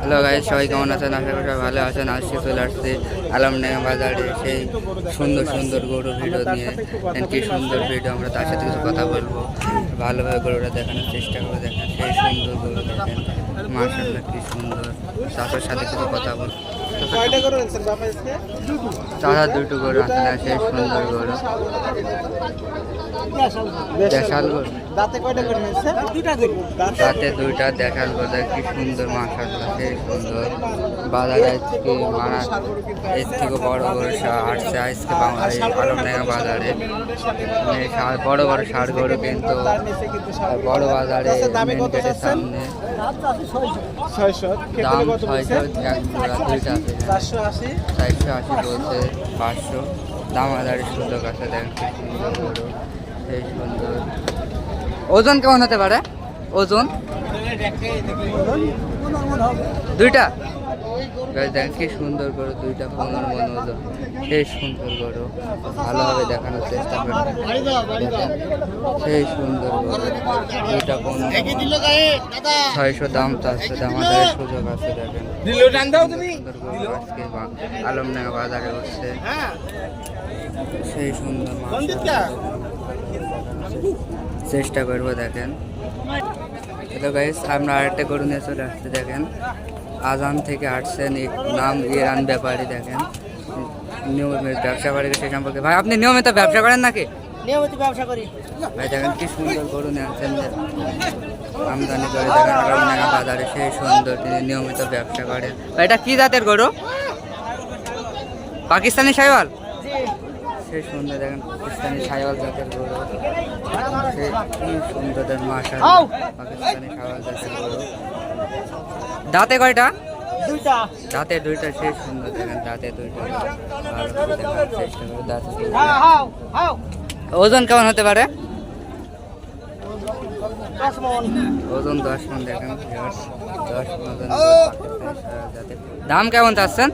Hello guys সবাই কেমন আছেন? আশা করি সবাই ভালো আছেন। আজকে চলে আসছে আলমডাঙ্গা বাজারে। সেই সুন্দর সুন্দর গরু ভিডিও নিয়ে। কি সুন্দর ভিডিও আমরা তার সাথে কিছু কথা বলব। ভালোভাবে গরুটা দেখানোর চেষ্টা করব। দেখেন সেই সুন্দর গরু দেখেন। মার্শাল্লাহ কি সুন্দর। চাষার সাথে কিছু কথা বলব। করে চাষা দুটো গরু আসলে সেই সুন্দর গরু। দেশাল গরু। দাঁতে কয়টা করে দুইটা দেখাল বোধ কি সুন্দর মাশাল্লাহ সেই সুন্দর। বাজার আজকে মারা এর থেকে বড় বড় সা- আসছে আজকে বাংলা এই আলমডাঙ্গা বাজারে। বড় বড় ষাড় গরু কিন্তু বড় বাজারে আচ্ছা, মেন গেটের সামনে। ছয়শো। দাম ছয়শো দুইটা চারশো আশি। চারশো আশি বলছে পাঁচশো। দাম হাজারের সুযোগ আছে দেখেন কি সুন্দর ওজন কেমন হতে পারে? ওজন? দুইটা? দেখেন কি সুন্দর করে দুইটা পনেরো মন ওজন। সেই সুন্দর গরু ভালোভাবে দেখানোর চেষ্টা দেখেন সেই সুন্দর গরু দুইটা পনেরো ছয়শো দাম চাচ্ছে দাম হাজারের সুযোগ আছে দেখেন। আজকে আলমডাঙ্গা বাজারে হচ্ছে সেই সুন্দর চেষ্টা করব দেখেন। হ্যালো গাইস আমরা আরেকটা গরু নিয়ে চলে আসছি দেখেন। আজান থেকে আসছেন নাম ইরান ব্যাপারী দেখেন। নিয়মিত ব্যবসা করে সে সম্পর্কে। ভাই আপনি নিয়মিত ব্যবসা করেন নাকি? নিয়মিত ব্যবসা করি। ভাই দেখেন কি সুন্দর গরু নিয়ে আসছেন আমদানি করে দেখেন বাজারে সেই সুন্দর তিনি নিয়মিত ব্যবসা করেন ভাই এটা কি জাতের গরু? পাকিস্তানি সাইওয়াল? সেই সুন্দর দেখেন পাকিস্তানি সাইওয়াল জাতের গরু। সেই সুন্দর দেখেন মাশা পাকিস্তানি সাইওয়াল জাতের গরু। দাঁতে কয়টা? দুইটা। দাঁতে দুইটা সেই সুন্দর দেখেন দাঁতে দুইটা। দেখার চেষ্টা করো দাঁতে হাও ওজন কেমন হতে পারে? ওজন দশ মন দেখেন দশ মন। দাম কেমন চাচ্ছেন?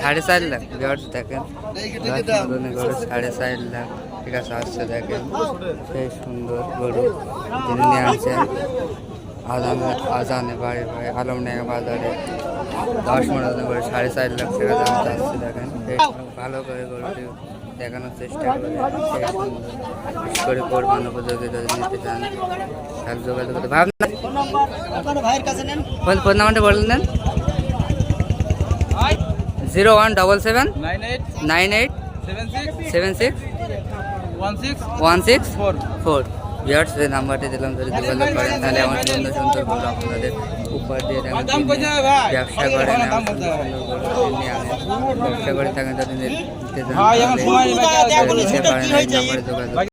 সাড়ে চার লাখ ভিউয়ার্স দেখেন। গরু সাড়ে চার লাখ ঠিক আছে আসছে দেখেন। সেই সুন্দর গরু যিনি নিয়ে আসছেন আজানে আজানে বাড়ি বাড়ি আলমডাঙ্গা বাজারে। দশ মনে করে সাড়ে চার লাখ টাকা দাম চাচ্ছে দেখেন। ভালো করে গরুটি দেখানোর চেষ্টা করে বিশেষ করে কোরবান উপযোগী যদি নিতে চান তাহলে যোগাযোগ করতে ভাবনা ফোন নাম্বার ভাইয়ের কাছে নেন। ফোন ফোন নাম্বারটা বলে দেন। Zero one double seven nine eight nine eight seven six seven six one six one six four four. বিয়ার্স যে নাম্বারটি দিলাম যদি যোগাযোগ করেন তাহলে আমার সুন্দর সুন্দর গরু আপনাদের উপহার দিয়ে? ব্যবসা করেন ব্যবসা করে থাকেন নিতে পারেন